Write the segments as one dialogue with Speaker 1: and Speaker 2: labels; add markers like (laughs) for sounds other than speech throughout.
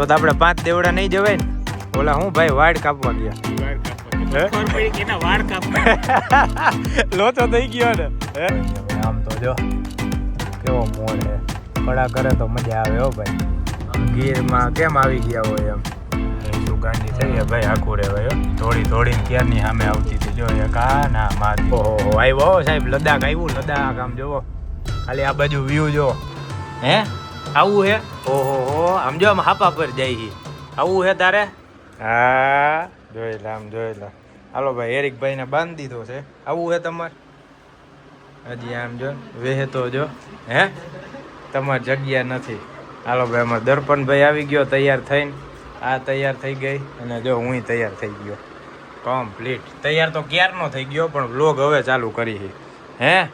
Speaker 1: તો તો આપણે પાંચ દેવડા નહીં જવાય ને. ઓલા હું ભાઈ વાડ કાપવા ગયા. (laughs) લોચો થઈ ગયો ને. હે? આમ તો જો કેવો મોડ છે. કડા કરે તો મજા આવે હો ભાઈ. ગીરમાં કેમ આવી ગયા હોય એમ? શું ગાંડી થઈ ગયા? ભાઈ આખું રહેવાય હો. થોડી થોડી ક્યારની સામે આવતી હતી? જો એક આ ના માર ઓહો આવ્યો હો સાહેબ. લદ્દાખ આવ્યું લદ્દાખ આમ જોવો. ખાલી આ બાજુ વ્યૂ જો. હે? આવું હે? ઓહો હો આમ જો આમ હાપા પર જાય છે આવું હે તારે? હા, જોઈ લે, આમ જોઈ લે. હાલો ભાઈ એરિકભાઈ ને બાંધી દીધો છે. આવું હે તમારે? હજી આમ જો વેહતો જો. હે? તમારી જગ્યા નથી. હાલો ભાઈ, અમારે દર્પણભાઈ આવી ગયો, તૈયાર થઈને. આ તૈયાર થઈ ગઈ અને જો હું તૈયાર થઈ ગયો. કમ્પ્લીટ તૈયાર તો ક્યારનો થઈ ગયો, પણ વ્લોગ હવે ચાલુ કરી હે.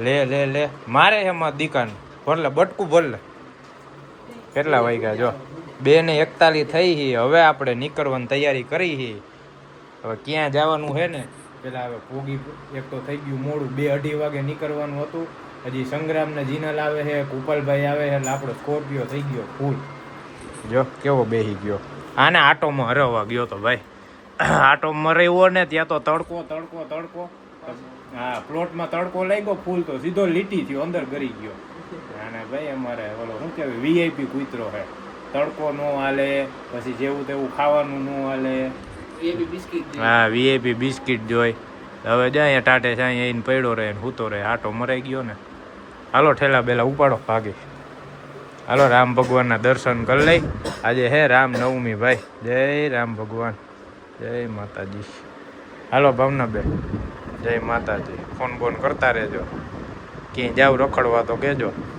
Speaker 1: લે લે લે. મારે મારી દીકાન. ભરલે બટકું ભરલે કેટલા વાગ્યા? જો બે ને એકતાલીસ થઈ હી, હવે આપણે નીકળવાની તૈયારી કરી હી. હવે ક્યાં જવાનું છે ને? પેલા હવે પોગી એક તો થઈ ગયું મોડું, બે અઢી વાગે નીકળવાનું હતું. હજી સંગ્રામ ને જીનલ આવે છે કુપલભાઈ આવે એટલે આપણો સ્કોર્પિયો થઈ ગયો ફૂલ. જો, કેવો બેહી ગયો. આને આટોમાં હરવવા ગયો તો ભાઈ. આટોમાં રહ્યો ને ત્યાં તો તડકો તડકો તડકો. હા, પ્લોટમાં તડકો લાગ્યો, ફૂલ તો સીધો લીટી થયો, અંદર ગરી ગયો. અને ભાઈ અમારે ઓલો શું કહેવાય વીઆઈપી કૂતરો છે. તડકો નો હાલે પછી જેવું તેવું ખાવાનું નો હાલે. હા વીઆઈપી બિસ્કિટ જોઈ. હવે જાય અહીંયા ટાટે છે અહીંયા એને પડ્યો રહે ને હૂતો રહે. આટો મરાઈ ગયો ને. હાલો ઠેલા બેલા ઉપાડો ભાગે. હાલો રામ ભગવાનના દર્શન કરી લઈ. આજે હે રામ નવમી ભાઈ. જય રામ ભગવાન. જય માતાજી. હાલો ભાવનાબેન જય માતાજી. ફોન બોન કરતા રહેજો. ક્યાંય જાવ રખડવા તો કહેજો. હે.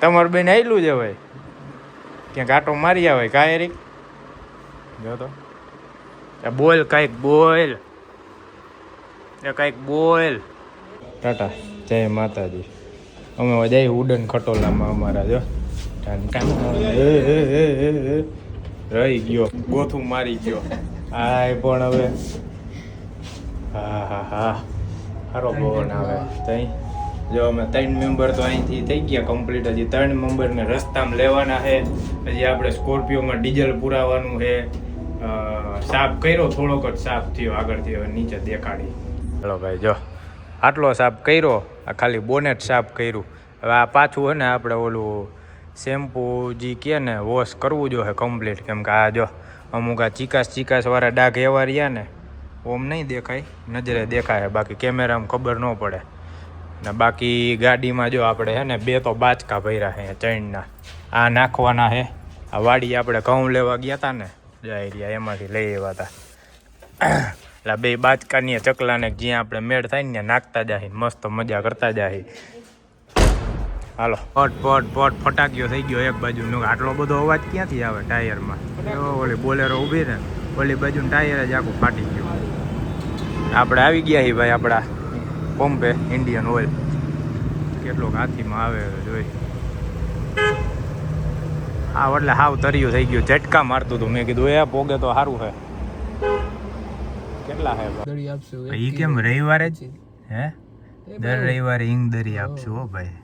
Speaker 1: તમારું બેન આવેલું છે ભાઈ? ક્યાંક આટો મારી આવે કાંઈ, એરિક? જો તો. બોલ કાંઈક બોલ. એ કાંઈક બોલ. ટાટા, જય માતાજી. અમે જઈ ઉડન ખટોલામાં અમારા, જો. રહી ગયો. ગોથું મારી ગયો. હાય પણ હવે. હા હા હા. સારો પવન આવે. તઈ? જો અમે ત્રણ મેમ્બર તો અહીંથી થઈ ગયા કમ્પ્લીટ હજી ત્રણ મેમ્બરને રસ્તામાં લેવાના છે. હજી આપણે સ્કોર્પિયોમાં ડીઝલ પુરાવાનું છે. સાફ કર્યો, થોડોક જ સાફ થયો આગળથી હવે નીચે દેખાડી. ચલો ભાઈ, જો. આટલો સાફ કર્યો, આ ખાલી બોનેટ સાફ કર્યું. હવે આ પાછું છે ને આપણે ઓલું શેમ્પુ જે કે ને, વોશ કરવું જોઈએ કમ્પ્લીટ કેમ કે આ જો, અમુક આ ચીકાસ ચીકાસવાળા ડાઘ એવા રહ્યા ને, ઓમ નહીં દેખાય, નજરે દેખાય. બાકી કેમેરામાં ખબર ન પડે. ને બાકી ગાડીમાં જો આપણે હે ને બે તો બાચકા ભર્યા છે ચૈનના આ નાખવાના છે આ વાડી આપણે ઘઉં લેવા ગયા હતા ને જાય રહ્યા એમાંથી લઈ આવ્યા હતા એટલે બે બાચકાની ચકલાને જ્યાં આપણે મેળ થાય ને નાખતા જાય મસ્ત મજા કરતા જાય. હાલો. પટ પટ પટ ફટાક્યો થઈ ગયો એક બાજુ. આટલો બધો અવાજ ક્યાંથી આવે ટાયરમાં? ઓલી બોલેરો ઊભી ને ઓલી બાજુ ટાયર જ આખું ફાટી ગયું. આપણે આવી ગયા છીએ ભાઈ આપણા. પંપે ઇન્ડિયન ઓઇલ. કેટલોક હાથીમાં આવે જોઈ. હા એટલે હાવ તર્યું થઈ ગયું. ઝટકા મારતું હતું મેં કીધું એ પોગે તો સારું છે કેટલા હે એ કેમ રવિવારે જ? હે? દર રવિવારે હિંગ દરી આપશું હો ભાઈ.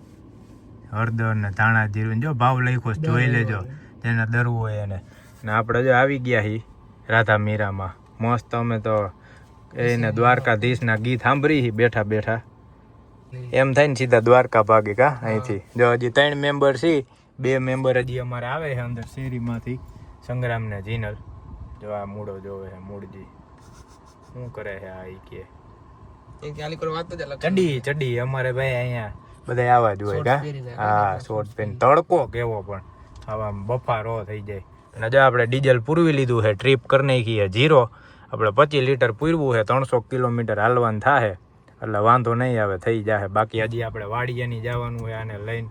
Speaker 1: હળદર ને ધાણા જીરું જો ભાવ લખો જોઈ લેજો. જેને દરવું હોય એને. ને આપણે જો આવી ગયા હી રાધા મીરામાં. મસ્ત અમે તો એને દ્વારકાધીશના ગીત સાંભળી બેઠા બેઠા. એમ થાય ને સીધા દ્વારકા ભાગે કા અહીંથી. જો હજી ત્રણ મેમ્બર છે બે મેમ્બર હજી અમારે આવે છે અંદર શેરીમાંથી સંગ્રામ ને જીનલ. જો આ મૂળો જોવે છે મૂળજી. શું કરે છે આ ઈ કે? ચડી ચડી અમારે ભાઈ અહીંયા બધા આવા જ હોય કા? હા શોર્ટ પેન તડકો કેવો પણ. આવા બફારો થઈ જાય. અને જો આપણે ડીઝલ પૂરવી લીધું છે ટ્રીપ કરી નાખીએ જીરો. આપણે પચીસ લીટર પૂરવું છે ત્રણસો કિલોમીટર હાલવાનું થાય એટલે વાંધો નહીં આવે થઈ જાય બાકી હજી આપણે વાડિયાની જવાનું હોય આને લઈને.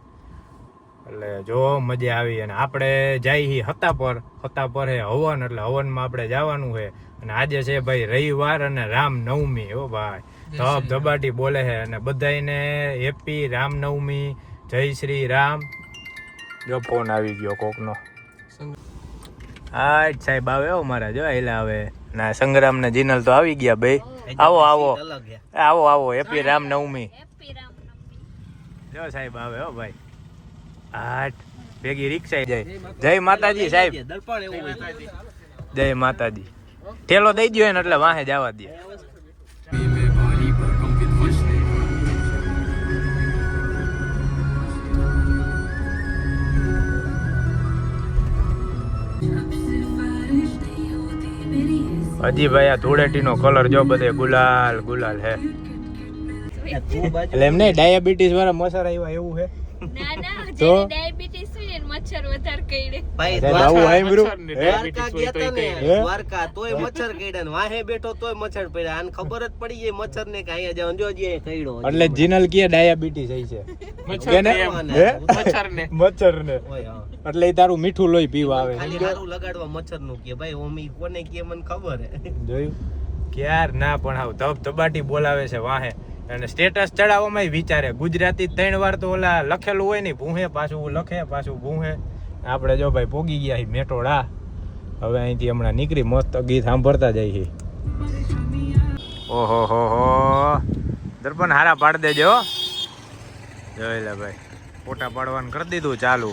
Speaker 1: એટલે જો મજા આવી. અને આપણે જઈ હી હતા પર. હતા પર હે હવન એટલે હવનમાં આપણે જવાનું છે. અને આજે છે ભાઈ રવિવાર અને રામ નવમી હો ભાઈ. ધબ ધબાટી બોલે છે. અને બધાયને હેપી રામનવમી. જય શ્રી રામ. જો ફોન આવી ગયો કોકનો. હા સાહેબ આવે હો મારા. જો એલા આવે. ના સંગ્રામ ને જીનલ તો આવી ગયા ભાઈ આવો આવો. આવો આવો હેપી રામનવમી. જો સાહેબ આવે હો ભાઈ. આઠ ભેગી રિક્ષા જય. જય માતાજી સાહેબ. જય માતાજી. ઠેલો દઈ દો એને એટલે વાહે જવા દે હજી ભાઈ આ ધૂળેટીનો કલર જો બધે ગુલાલ ગુલાલ હે એટલે એમ નહીં ડાયાબિટીસ વાળા મસારા આવ્યા એવું હે
Speaker 2: ના ના
Speaker 1: તો?
Speaker 2: જેને ડાયાબિટીસ હોય ને મચ્છર વધારે કઈડે.
Speaker 3: ભાઈ
Speaker 1: સાહેબ આવું
Speaker 3: દ્વારકા ગયા તા ને દ્વારકા તોય મચ્છર કઈડા ને વાહે બેઠો તોય મચ્છર પડ્યા આને ખબર જ પડી ગઈ મચ્છર ને કે અહીંયા જ અંજો જે કઈડો
Speaker 1: એટલે જીનલ કે ડાયાબિટીસ થઈ છે.
Speaker 4: મચ્છર ને? મચ્છર ને.
Speaker 1: મચ્છર ને. એટલે એ તારું મીઠું લોહી પીવા આવે.
Speaker 3: ખાલી હારું લગાડવા મચ્છરનું કે ભાઈ ઓમી કોને કે મને ખબર હે.
Speaker 1: જોયું? ક્યાર ના પણ આવ ધબ ધબાટી બોલાવે છે વાહે. અને સ્ટેટસ ચડાવવામાં વિચારે. ગુજરાતી ત્રણ વાર તો ઓલા લખેલું હોય ને, ભૂહે પાછું લખે, પાછું ભૂહે. આપણે જો ભાઈ પોગી ગયા મેટોડા, હવે અહીંથી હમણાં નીકળી મસ્ત ગીત સાંભળતા જાય છે ઓહો હો હો દર્પણ હારા પાડ દેજો. હો. જોઈ લે ભાઈ. ફોટા પાડવાનું કરી દીધું ચાલુ.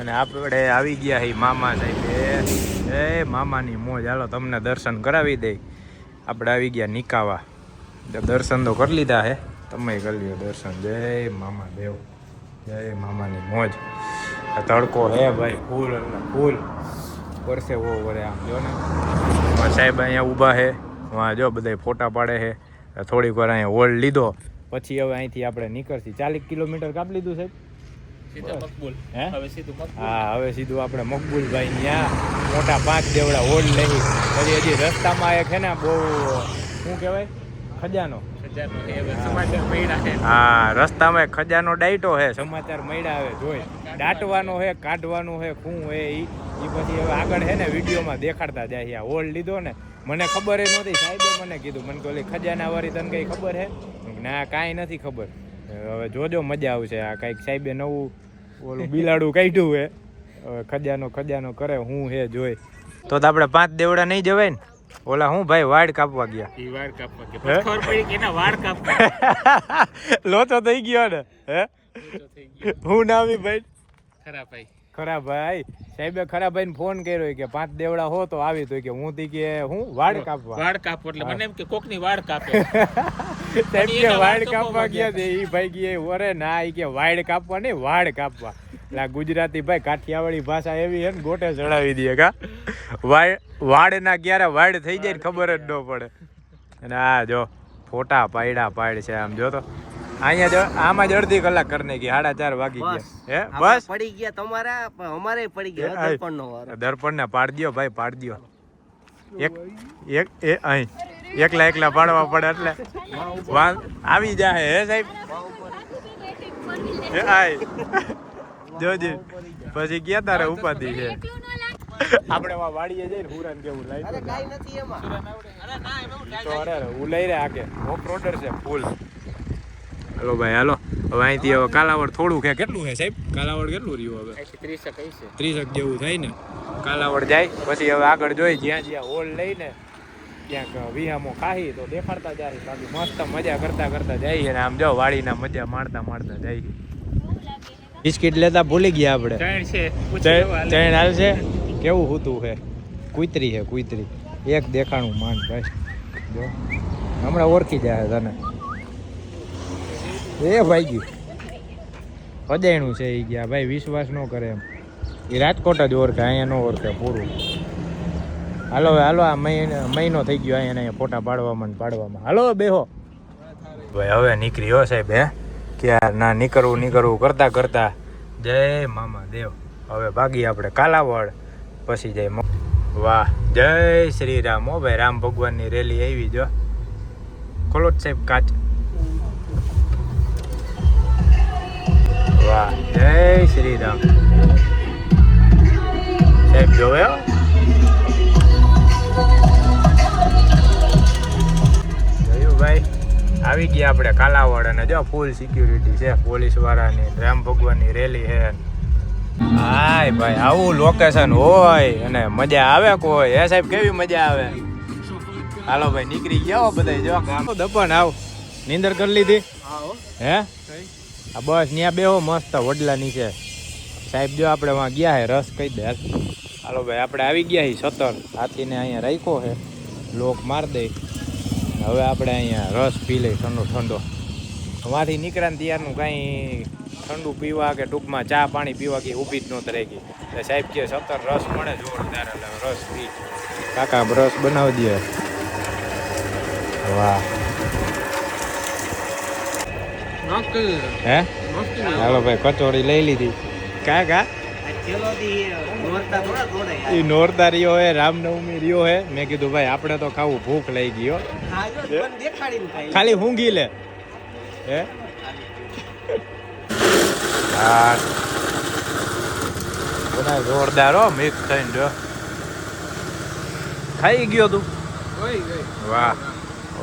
Speaker 1: અને આપણે આવી ગયા છીએ મામા સાહેબ. એ મામાની મોજ. હાલો, તમને દર્શન કરાવી દઈ આપણે આવી ગયા નિકાવા. દર્શન તો કરી લીધા હે. તમે કરી લ્યો દર્શન. જય મામા દેવ. જય મામાની મોજ. આ તડકો હે ભાઈ ફૂલ એટલે ફૂલ. વરસે વો વરે આમ જો ને. સાહેબ અહીંયા ઊભા હે. વાં જો બધા ફોટા પાડે છે થોડીક વાર અહીંયા હોલ્ડ લીધો. પછી હવે અહીંથી આપણે નીકળશી. ચાલીસ કિલોમીટર કાપ લીધું સાહેબ? હે?
Speaker 4: હવે સીધું મકબૂલ.
Speaker 1: હા હવે સીધું આપણે મકબૂલભાઈ ત્યાં મોટા પાંચ દેવડા હોલ્ડ લઈ. પછી હજી રસ્તામાં એક છે ને બહુ શું કહેવાય? ખજાનો.
Speaker 4: હવે
Speaker 1: હા રસ્તામાં ખજાનો ડાયટો હે સમાચાર મળ્યા આવે જોઈ. દાટવાનો હે કાઢવાનો હે શું હે ઈ. ઈ પછી હવે આગળ હે ને વિડીયોમાં દેખાડતા જાય આ હોલ્ડ લીધો ને મને ખબર એ નહોતી. સાહેબે મને કીધું મને કે ઓલી ખજાના વાળી તને કઈ ખબર હે ના કાંઈ નથી ખબર. હવે જોજો મજા આવશે. આ કાંઈક સાહેબે નવું ઓલું બિલાડું કાઢ્યું હે હવે ખજાનો ખજાનો કરે હું હે જોઈ. તો તો આપણે પાંચ દેવડા નહીં જવાય ને? ઓલા હું ભાઈ વાડ કાપવા ગયા.
Speaker 4: ઈ વાડ કાપવા
Speaker 1: ગયા?
Speaker 4: ખબર પડી કે એના વાડ કાપવા (laughs)
Speaker 1: લોચો થઈ ગયો ને હે? હું નામી ભાઈ?
Speaker 4: ખરા ભાઈ.
Speaker 1: ખરા ભાઈ. સાહેબે ખરા ભાઈને ફોન કર્યો કે પાંચ દેવડા હો તો આવી તો કે હું તી કે હું વાડ કાપવા.
Speaker 4: વાળ કાપો એટલે મને એમ કે કોકની વાળ કાપે. (laughs)
Speaker 1: સાહેબ કે વાડ કાપવા
Speaker 4: કાપવા
Speaker 1: ગયા છે ઈ ભાઈ કે ઓરે ના ઈ કે વાડ કાપવા નહીં વાડ કાપવા. એટલે ગુજરાતી ભાઈ કાઠિયાવાડી ભાષા એવી હે ને ગોટે ચડાવી દે કા? વાડ વાડ ના ક્યારે વાડ થઈ જાય ને ખબર જ ન પડે. અને આ જો ફોટા પાયડા પાડ છે આમ જો તો. અહીંયા જો આમાં જ અડધી કલાક કરીને નાખી સાડા ચાર વાગી ગયા. હે બસ?
Speaker 3: પડી ગયા તમારા અમારે પડી ગયા દર્પણ નો વારો.
Speaker 1: દર્પણ ને પાડ દ્યો ભાઈ પાડ દ્યો. એક એક એ અહીં. એકલા એકલા પાડવા પડે એટલે. વાં- આવી જાય હે સાહેબ? હે આય. જોજે પછી ગયા તારે ઉપાધિ છે. આપણે વા વાડીએ જઈને હુરાન કેવું
Speaker 3: અરે
Speaker 1: લાઈ
Speaker 3: કાઈ નથી એમાં.
Speaker 1: તો અરે હું લઈ રહ્યા આગે. હોપ રોડર છે ફૂલ હલો ભાઈ હાલો. હવે અહીંથી હવે કાલાવડ થોડું કે કેટલું છે સાહેબ? કાલાવડ કેટલું રહ્યું હવે?
Speaker 4: ત્રીસક ત્રીસ છે.
Speaker 1: ત્રીસક જેવું થાય ને? કાલાવડ જાય પછી હવે આગળ જોઈ જ્યાં જ્યાં હોલ લઈને ક્યાંક વિહામો ખાહી તો દેખાડતા જાય. બાકી મસ્ત મજા કરતા કરતા જઈએ ને આમ જો વાડીના મજા માણતા માણતા જઈએ બિસ્કિટ લેતા ભૂલી ગયા આપણે.
Speaker 4: ત્રણ છે હાલે.
Speaker 1: ચૈન હાલશે કેવું હતું છે કુતરી છે કુતરી. એક દેખાણું માન ભાઈ જો. હમણાં ઓળખી જાય તને. એ ભાઈ ગયું હદેણું છે એ ગયા. ભાઈ વિશ્વાસ ન કરે એમ. એ રાજકોટ જ ઓળખે અહીંયા ન ઓળખે પૂરું. હાલો હવે હાલો આ મહિનો મહિનો થઈ ગયો અહીંયા અહીંયા ફોટા પાડવામાં પાડવામાં. હાલો બેહો. ભાઈ હવે નીકળ્યો સાહેબ હે? ક્યાર ના, નીકળવું નીકળવું કરતા કરતા જય મામા દેવ. હવે ભાગી આપણે કાલાવડ. પછી જય વાહ, જય શ્રી રામ. હો ભાઈ, રામ ભગવાનની રેલી આવી જો. ખોલો સાહેબ, કાચ. વાહ, જય શ્રી રામ. સાહેબ, જોવે ભાઈ? આવી ગયા આપણે કાલાવડ અને જો ફૂલ સિક્યુરિટી છે. પોલીસ વાળાની રામ ભગવાનની રેલી છે. હાય ભાઈ આવું લોકેશન હોય અને મજા આવે કોઈ હે સાહેબ કેવી મજા આવે? હાલો ભાઈ નીકળી ગયા બધા જો. દપન આવ. નીંદર કરી લીધી. હે? આ બસ ત્યાં બેહો મસ્ત વડલા નીચે સાહેબ જો આપણે વાં ગયા હે રસ કહી દે. હાલો ભાઈ આપણે આવી ગયા હી સતર. હાથીને અહીંયા રાખ્યો છે લોક માર દે. હવે આપણે અહીંયા રસ પી લઈ ઠંડો ઠંડો. વાંથી નીકળ્યા ત્યારનું કાંઈ ઠંડુ પીવા કે ટૂંકમાં ચા પાણી પીવા કે ઊભી જ નહોતી રહી ગઈ એટલે સાહેબ કે સત્તર રસ મળે જોરદાર એટલે રસ પી. કાકા રસ બનાવી દે. વાહ. હે? હાલો ભાઈ કચોડી લઈ લીધી. કા કા એ નોરતા રહ્યો હે રામનવમી રહ્યો હે. મેં કીધું ભાઈ આપણે તો ખાવું ભૂખ લઈ ગયો. ખાલી ઊંઘી લે. હે? જોરદાર હો મિક્સ થઈને જો. ખાઈ ગયો તું? વાહ.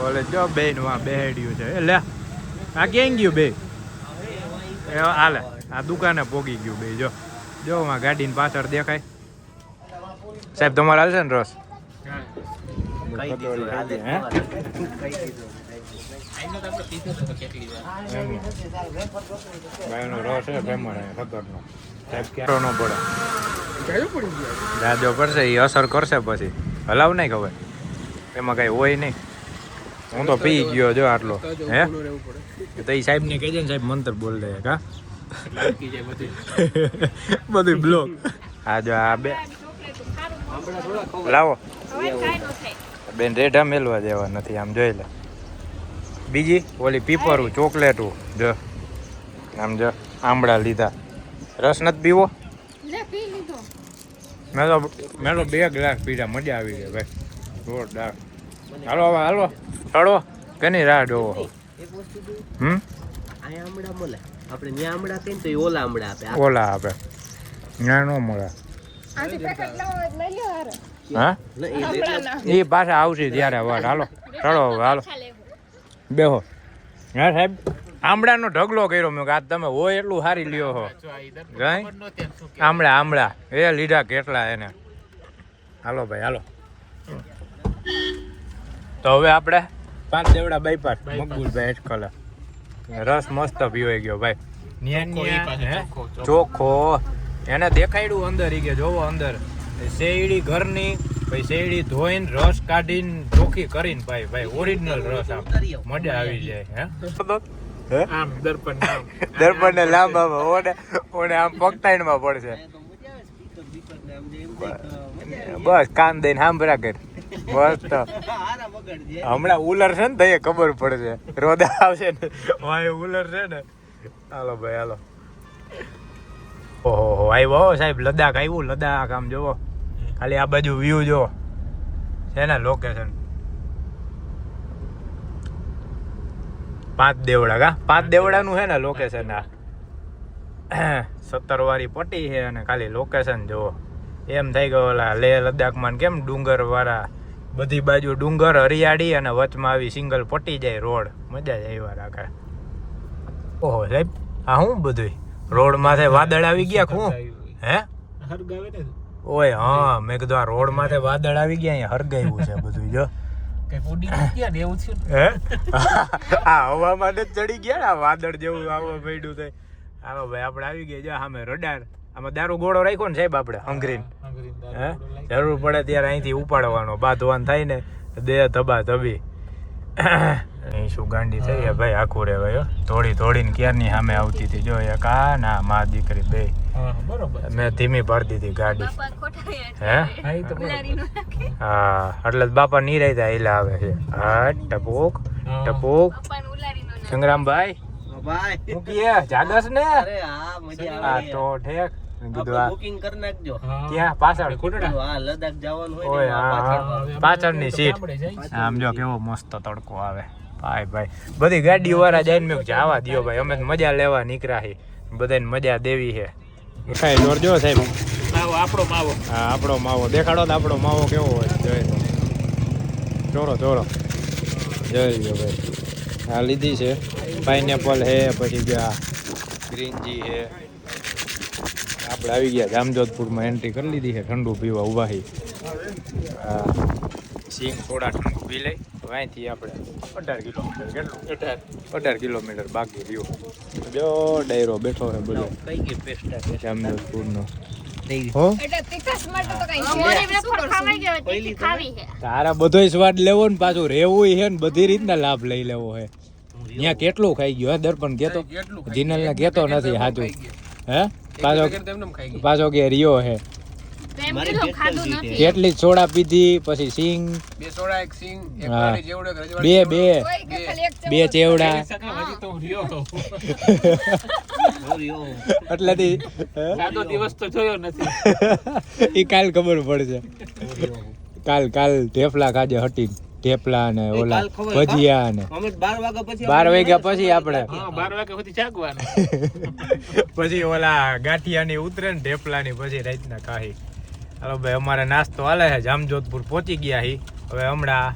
Speaker 1: ઓલે જો બેન વાહ બેહેડ્યું છે. એ લે. આ કેમ ગયું બે? એ હાલે આ દુકાને પોગી ગયું બે જો. જો માં ગાડીની પાછળ દેખાય. સાહેબ તમારે હાલશે ને રસ દાદો પડશે એ અસર કરશે પછી. હલાવ નહીં ખબર એમાં કઈ હોય નહીં. હું તો પી ગયો જો આટલો. હે? તો એ સાહેબ ને કહેજે ને સાહેબ મંત્ર બોલ દે કા બધું બ્લોક. આ જો આ બે. લાવો. બેન રેઢા મેલવા દેવા નથી આમ જોઈ લે. બીજી ઓલી પીપરું ચોકલેટું જો. આમ જો આંબળા લીધા. રસ નથી પીવો?
Speaker 2: લે પી
Speaker 1: મેં તો મેં તો બે ગ્લાસ પીધા મજા આવી ગઈ ભાઈ. જોરદાર. હાલો હવે હાલો. ચડો. કેની રાહ જોવો? હમ?
Speaker 3: આંબળા મળે. આપણે ન્યા આમળા કહીએ તો એ ઓલા આમળા આપે.
Speaker 1: ઓલા આપે. ત્યાં ન મળે.
Speaker 2: આથી પેકેટ લાવો લઈ લ્યો હારે
Speaker 1: હા?
Speaker 3: એ
Speaker 1: પાછા આવશે ત્યારે વાત હાલો ચડો હવે હાલો. બેહો. હા સાહેબ? આમળાનો ઢગલો કર્યો મેં કે આજ તમે હોય એટલું સારી લ્યો હો. આમળા આમળા. એ લીધા કેટલા એને. હાલો ભાઈ હાલો. તો હવે આપણે પાંચ દેવડા બાયપાસ મકબૂલભાઈ અટકલા રસ મસ્ત પીવાઈ ગયો ભાઈ? ચોખ્ખો એને દેખાડ્યું અંદર ઈ કે જોવો અંદર. શેરડી ઘરની પછી શેરડી ધોઈને રસ કાઢીને ચોખ્ખી કરીને ભાઈ ભાઈ ઓરિજિનલ રસ આમ. મજા આવી જાય હે? હે?
Speaker 4: આમ દર્પણ
Speaker 1: દર્પણ ને (laughs) લાંબા ઓને ઓને આમ પગતાઈનમાં પડશે. બસ કાન દઈને સાંભળ્યા કર. હમણાં ઉલર છે ને તો ખબર પડશે. રોદા આવશે ને. વાય ઉલર છે ને. હાલો ભાઈ, હાલો. ઓહો આવ્યો સાહેબ, લદ્દાખ આવ્યું, લદ્દાખ આમ જોવો. ખાલી આ બાજુ વ્યૂ જો. છે ને લોકેશન પાંચ દેવડા કા? પાંચ દેવડાનું છે ને લોકેશન આ. સત્તર વાળી પટ્ટી છે અને ખાલી લોકેશન જુઓ એમ થઈ ગયો ઓલા લેહ લદ્દાખમાં કેમ ડુંગર વાળા બધી બાજુ ડુંગર હરિયાળી અને વચમાં આવી સિંગલ પટી જાય રોડ. મજા જ આવ્યા રાખે ઓહો સાહેબ આ શું બધું રોડ માથે વાદળ આવી ગયા હું? હે? ઓય હા મેં કીધું આ રોડ માથે વાદળ આવી ગયા અહીંયા હરગાયું છે બધું જો. હે? (laughs) હવામાં ચડી ગયા વાદળ જેવું આવવા માંડ્યું થાય. હાલો ભાઈ આપણે આવી ગયા જો સામે રડાર. આમાં દારૂ ગોળો રાખ્યો ને સાહેબ આપણે અંગ્રીન હે જરૂર પડે ત્યારે અહીંથી ઉપાડવાનો બાંધવાનું થાય ને દેહ દે ધબા ધબી. (coughs) અહીં શું ગાંડી થઈ ભાઈ આખું રે ભાઈ. થોડી થોડીને ક્યારની સામે આવતી હતી? જો એક આ ના મા દીકરી બે.
Speaker 4: બરોબર
Speaker 1: મેં ધીમી પાડી દીધી ગાડી. હે?
Speaker 4: હા
Speaker 1: એટલે જ બાપા નિરાયતા હિલા આવે છે. હા ટપોક ટપુક. સંગ્રામભાઈ?
Speaker 3: ભાઈ.
Speaker 1: જાગસ ને?
Speaker 3: હા મજા
Speaker 1: આ
Speaker 3: આવે.
Speaker 1: તો ઠેક.
Speaker 3: બુકિંગ કરી નાખજો.
Speaker 4: હા.
Speaker 1: પાછળ?
Speaker 3: હા લદાખ જવાનું હોય ને
Speaker 1: હા
Speaker 3: એમાં
Speaker 1: હા
Speaker 3: પાછળ
Speaker 1: પાછળની સીટ.
Speaker 4: જાય
Speaker 1: આમ જો કેવો મસ્ત તડકો આવે. ભાઈ ભાઈ. બધી ગાડીઓ વાળા જઈને મેં જવા દ્યો ભાઈ અમે મજા લેવા નીકળ્યા હી બધાને મજા દેવી છે. ખાઈ જોર જો સાહેબ.
Speaker 4: માવો આપણો માવો.
Speaker 1: હા આપણો માવો. દેખાડો તો આપણો માવો કેવો હોય. જોઈ ચોરો ચોરો જોઈ ભાઈ. આ લીધી છે. પાઇનેપલ હે પછી ગયા ગ્રીનજી છે. આપણે આવી ગયા જામજોધપુરમાં એન્ટ્રી કરી લીધી છે ઠંડુ પીવા ઊભા હી. સિંગ થોડા ઠંડુ પી લઈ તો અહીંથી આપણે અઢાર કિલોમીટર કેટલું? અઢાર. અઢાર કિલોમીટર બાકી રહ્યું. જો ડાયરો બેઠો છે બોલો
Speaker 3: કઈ ગઈ પેસ્ટા
Speaker 2: છે.
Speaker 1: તારા બધોય સ્વાદ લેવો ને પાછું રહેવું છે ને બધી રીતના લાભ લઈ લેવો છે. ત્યાં કેટલું ખાઈ ગયો હે દર્પણ કેતો જીનલ ને કેતો નથી સાચું હે? પાછો પાછો કે રિયો હે.
Speaker 2: તો એમ કીધું ખાધું નથી.
Speaker 1: કેટલી સોડા પીધી પછી સિંગ.
Speaker 5: બે સોડા એક સિંગ એક
Speaker 1: હા.
Speaker 5: વાળી જેવડો એક રજવાડી
Speaker 1: બે બે. બે. ચેવડા
Speaker 4: સાદો દિવસ તો જોયો નથી. (laughs)
Speaker 1: એ કાલ ખબર પડશે. કાલ કાલ ઢેફલા ખાજે હટીને. ઢેફલા ને ઓલા? ભજીયા ને.
Speaker 3: બાર વાગ્યા પછી
Speaker 1: બાર વાગ્યા પછી આપણે.
Speaker 4: બાર વાગ્યા સુધી જાગવાનું (laughs)
Speaker 1: પછી ઓલા ગાંઠિયા ની ઉતરે ને ઢેફલાની પછી રાતના ખાહી. હાલો ભાઈ અમારે નાસ્તો હાલે છે. જામજોધપુર પહોંચી ગયા હી. હવે હમણાં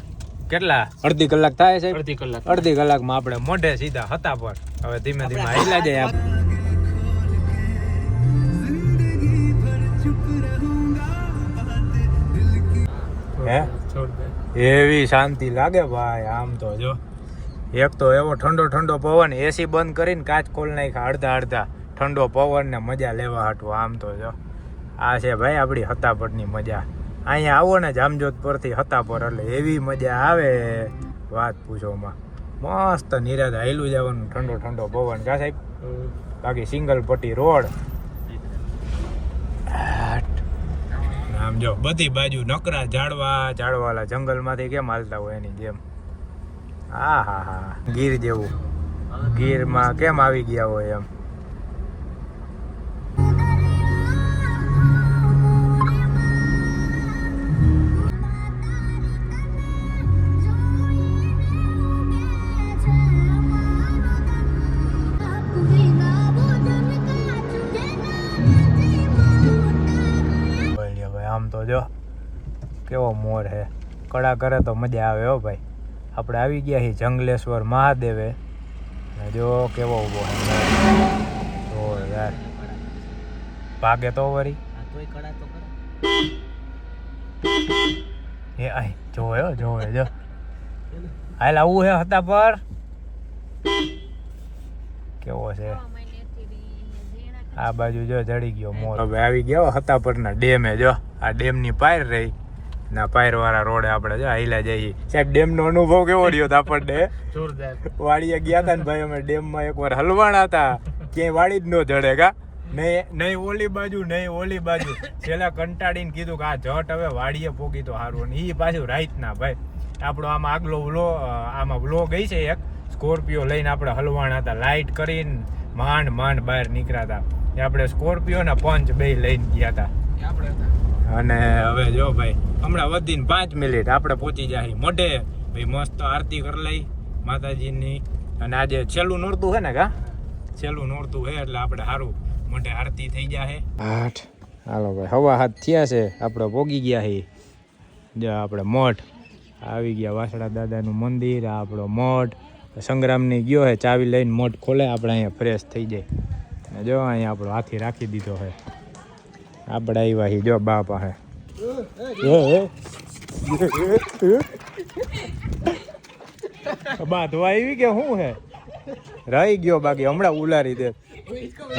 Speaker 1: કેટલા? અડધી કલાક થાય છે?
Speaker 4: અડધી કલાક.
Speaker 1: અડધી કલાકમાં આપણે મોઢે સીધા હતા પર. હવે ધીમે ધીમે હાઈલા જાય આપણે હે? એવી શાંતિ લાગે ભાઈ, આમ તો જો. એક તો એવો ઠંડો ઠંડો પવન એસી બંધ કરીને કાચ ખોલ નાખ્યા, અડધા અડધા. ઠંડો પવન ને મજા લેવા હાટું, આમ તો જો. આ છે ભાઈ આપણી હતાપરની મજા. અહીંયા આવો ને જામજોત પરથી હતાપર, એટલે એવી મજા આવે વાત પૂછોમાં. મસ્ત નિરાત હાયલું જવાનું ઠંડો ઠંડો પવન. કા સાહેબ. બાકી સિંગલ પટ્ટી રોડ. આમ જો, બધી બાજુ નકરા ઝાડવા ઝાડવાલા જંગલમાંથી કેમ હાલતા હોય એની જેમ? હા હા હા ગીર જેવું. ગીરમાં કેમ આવી ગયા હોય એમ? કેવો મોર હે. કળા કરે તો મજા આવે હો ભાઈ. આપણે આવી ગયા છીએ જંગલેશ્વર મહાદેવે. ને જો કેવો ઊભો છે યાર. ભાગે તો વરી.
Speaker 3: તોય કડા તો કરે
Speaker 1: એ આય જોવે હો જોવે જો. હાલ આવું હે હતા પર. કેવો છે? આ બાજુ જો જડી ગયો મોર. હવે આવી ગયો હતા પરના ડેમે જો. આ ડેમની પાયર રહી. ના પાયરવાળા રોડે આપણે જો હાઈલા જઈએ. સાહેબ ડેમનો અનુભવ કેવો રહ્યો હતો આપણને?
Speaker 4: જોરદાર.
Speaker 1: વાડીએ ગયા હતા ને ભાઈ અમે ડેમમાં એકવાર હલવાણા હતા. ક્યાંય વાડી જ ન જડે કા? નહીં નહીં ઓલી બાજુ નહીં ઓલી બાજુ. છેલ્લા કંટાળીને કીધું કે આ જટ હવે વાડીએ પોગી તો સારું અને એ પાછું રાઈત ના ભાઈ. આપણો આમાં આગલો વ્લો આમાં વ્લો ગઈ છે એક. સ્કોર્પિયો લઈને આપણે હલવાણા હતા. લાઇટ કરીને માંડ માંડ બહાર નીકળ્યા હતા. એ આપણે સ્કોર્પિયો ને પંચ બે લઈને ગયા હતા.
Speaker 5: આપણે હતા.
Speaker 1: અને હવે જો ભાઈ, હમણાં વધીને પાંચ મિનિટ આપણે પહોંચી જાય. મોઢે. ભાઈ, મસ્ત આરતી કરી લઈ માતાજીની. અને આજે છેલ્લું નોરતું છે ને કા છેલ્લું નોરતું છે એટલે આપણે સારું મોઢે આરતી થઈ જાય આઠ. હાલો ભાઈ, હવા હાથ થયા છે. આપણે પોગી ગયા છે જો આપણે મઠ. આવી ગયા વાસડા દાદાનું મંદિર આપણો મઠ. સંગ્રામની ગયો હે, ચાવી લઈને મઠ ખોલે, આપણે અહીંયા ફ્રેશ થઈ જાય. જો અહીંયા આપણો હાથી રાખી દીધો છે આપણે આવ્યા છીએ જો બા પાસે બા ધોવા આવી કે શું હે? રહી ગયો બાકી હમણાં ઉલારી દે.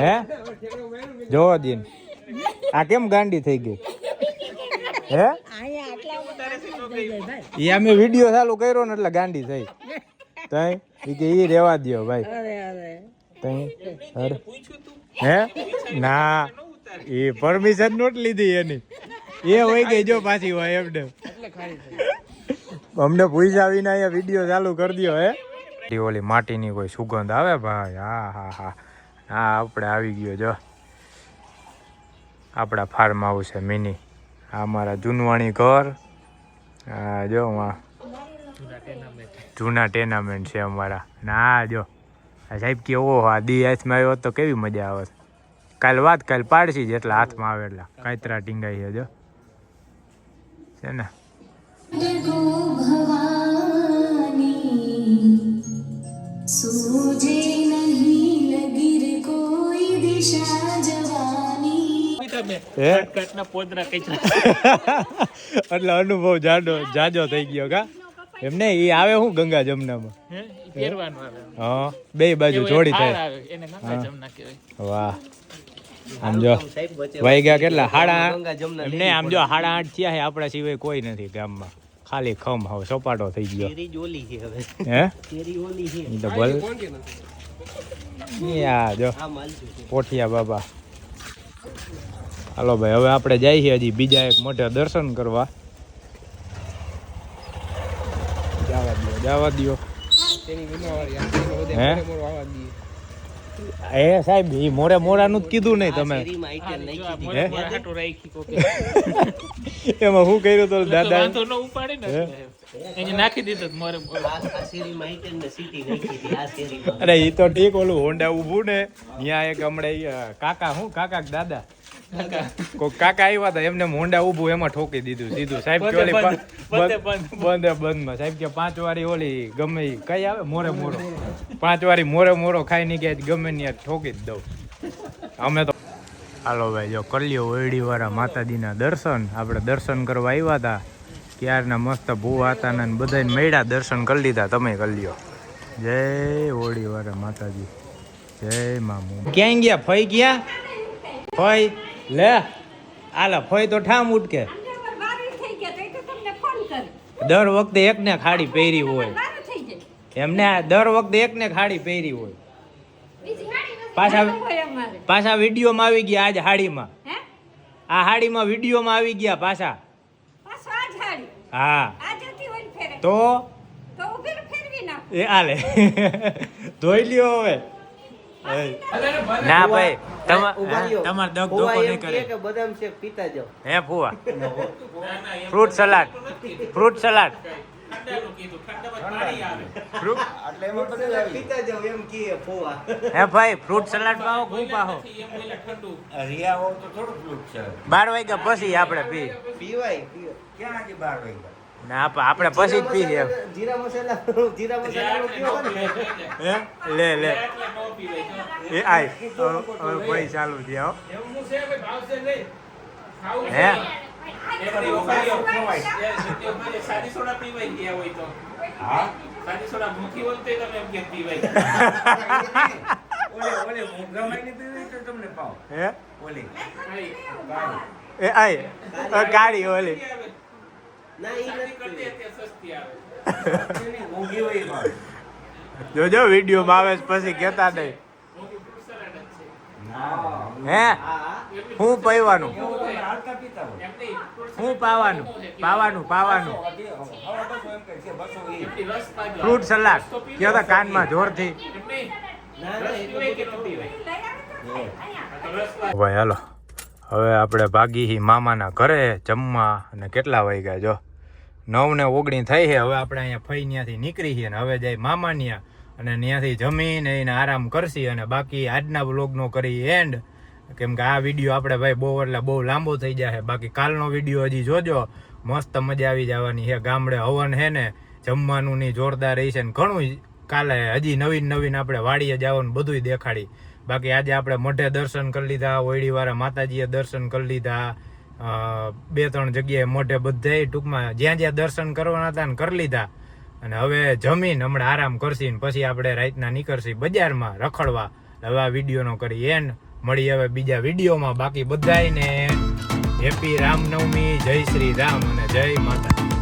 Speaker 1: હે? જોવો દિન. આ કેમ ગાંડી થઈ ગઈ? હે? એ અમે વીડિયો ચાલુ કર્યો ને એટલે ગાંડી થઈ. તઈ? એ કે એ રેવા દ્યો ભાઈ. તઈ? હે? ના. એ પરમિશન નોટ લીધી એની. એ હોય ગઈ જો પાછી હોય એમને. અમને પૂછા વિના અહીંયા વીડિયો ચાલુ કરી દો હે. ઓલી માટીની કોઈ સુગંધ આવે ભાઈ? હા હા હા. હા આપણે આવી ગયો જો. આપણા ફાર્મ હાઉસ છે મિની આ મારા જૂનવાણી ઘર. હા જો જૂના ટેનામેન્ટ છે અમારા. ના જો. સાહેબ કે ઓહો આ દી હાથમાં આવ્યો હોત તો કેવી મજા આવે? કાલ વાત કાલ પાડશી જેટલા હાથમાં આવે એટલા. કાતરા ટીંગાઈ છે જો. છે ને (laughs) એટલે અનુભવ જાડો જાજો થઈ ગયો કા? એમને એ આવે હું ગંગા જમનામાં.
Speaker 4: હે? આવે.
Speaker 1: હા બે બાજુ જોડી થાય.
Speaker 4: એને ગંગા જમના કહેવાય.
Speaker 1: વાહ. આમ જો
Speaker 3: સાહેબ વચ્ચે
Speaker 1: કેટલા? હાડા
Speaker 3: ગંગા જમના
Speaker 1: એમને આમ જો હાડા આઠ થયા છે આપણા સિવાય કોઈ નથી ગામમાં. ખાલી ખમ હવે સપાટો થઈ ગયો.
Speaker 3: કેરી જ ઓલી છે હવે.
Speaker 1: હે?
Speaker 3: કેરી ઓલી છે.
Speaker 1: ઈ તો ભલ. જો પોઠિયા બાબા. હાલો ભાઈ હવે આપણે જઈએ છીએ હજી બીજા એક મોટા દર્શન કરવા. જવા દો હે?
Speaker 5: મોરે મોરો આવા દઈએ.
Speaker 1: એ સાહેબ એ મોરે મોરાનું જ કીધું નહીં તમે. (laughs) એમાં શું કર્યું તો દાદા?
Speaker 4: વાંધો ન ઉપાડે ને.
Speaker 1: હે?
Speaker 4: એને નાખી દીધો મોરે મોરે.
Speaker 3: આ આ શેરીમાં આઈટમ ને સીટી નાખી હતી આ શેરીમાં.
Speaker 1: અરે એ તો ઠીક ઓલું હોન્ડા ઊભું ને ત્યાં એક હમણાં કાકા હું કાકા કે દાદા? કોઈ કાકા આવ્યા હતા એમને મોંડા ઊભું એમાં ઠોકી દીધું સીધું. સાહેબ કે ઓલી
Speaker 4: બંધ, બંધ,
Speaker 1: બંધ બંધ. બંધમાં સાહેબ કે પાંચ વારી ઓલી ગમે કઈ આવે? મોરે મોરો. પાંચ વારી મોરે મોરો ખાઈ ની ગયા ગમે ત્યાં ઠોકી જ દઉં. અમે તો હાલો ભાઈ જો કલ્યો ઓયડી વાળા માતાજીના દર્શન આપણે દર્શન કરવા આવ્યા હતા ક્યારના મસ્ત ભૂવા હતા ને બધાને મેળા દર્શન કરી લીધા. તમે કરી લ્યો જય વાળા માતાજી. જય મામુ ક્યાં ગયા? ફઈ ગયા? ફઈ લે આલા ફોય તો ઠામ ઉઠકે દર વખતે એકને ખાડી પહેરી હોય. એમને દર વખતે એકને ખાડી પહેરી હોય. પાછા પાછા વિડીયોમાં આવી ગયા આજ હાડીમાં. આ હાડીમાં વિડીયોમાં આવી ગયા પાછા. હા. તો? એ આલે. (laughs) ધોઈ લ્યો હવે. ના ભાઈ તમાર દગ ધોકો નહીં કરે.
Speaker 3: કે બદામ શેક પીતા જાઓ.
Speaker 1: હે ફુવા. Fruit salad. Fruit salad. બાર વાગ્યા પછી આપણે પી.
Speaker 3: પીવાય પીવાય.
Speaker 1: ના આપ- આપણે પછી જ પી એમ
Speaker 3: જીરા મસાલા જીરા મસાલા પીવો
Speaker 1: હે? લે લે. એ આય. હવે ભાઈ ચાલુ થયા હો.
Speaker 4: એવું છે? ભાઈ ભાવશે નહીં.
Speaker 1: હે?
Speaker 4: છે. એક દિવસ ખાલી ખવાય. એ જે મારે સાદી સોડા પીવાય ગયા હોય તો. સાદી સોડા મૂકી હોય તો તમે એમ કે પીવાય
Speaker 1: હે. એ આય. અ, ઓલી.
Speaker 4: આવે. વીડિયો માં આવે
Speaker 1: જોજો પછી કહેતા નહીં. હે?
Speaker 3: હા
Speaker 1: હું. પીવાનું? હું પાવાનું? પાવાનું પાવાનું. ફ્રૂટ સલાડ કયો તો કાનમાં જોરથી. ભાઈ હાલો. હવે આપણે ભાગી મામાના ઘરે જમવા અને કેટલા વાગ્યા જો? નવ ને ઓગણી થઈ છે. હવે આપણે અહીંયા ફઈ ત્યાંથી નીકળી છીએ અને હવે જાય મામા ત્યાં અને ત્યાંથી જમીને એને આરામ કરશી અને બાકી આજના બ્લોગનો કરી એન્ડ કેમ કે આ વીડિયો આપણે ભાઈ બહુ એટલે બહુ લાંબો થઈ જશે બાકી કાલનો વીડિયો હજી જોજો. મસ્ત મજા આવી જવાની છે. ગામડે હવન છે ને જમવાનું ની જોરદાર રહી છે ને ઘણું કાલે હજી નવીન નવીન આપણે વાડીએ જવાનું બધુંય દેખાડી. બાકી આજે આપણે મોઢે દર્શન કરી લીધા, ઓયડીવાળા માતાજીએ દર્શન કરી લીધા બે ત્રણ જગ્યાએ મોઢે બધાય ટૂંકમાં જ્યાં જ્યાં દર્શન કરવાના હતા ને કરી લીધા. અને હવે જમીન હમણાં આરામ કરશી ને પછી આપણે રાતના નીકળશી બજારમાં રખડવા. હવે આ વિડીયોનો કરી એન્ડ મળી હવે બીજા વિડીયોમાં. બાકી બધાયને હેપી રામનવમી જય શ્રી રામ અને જય માતા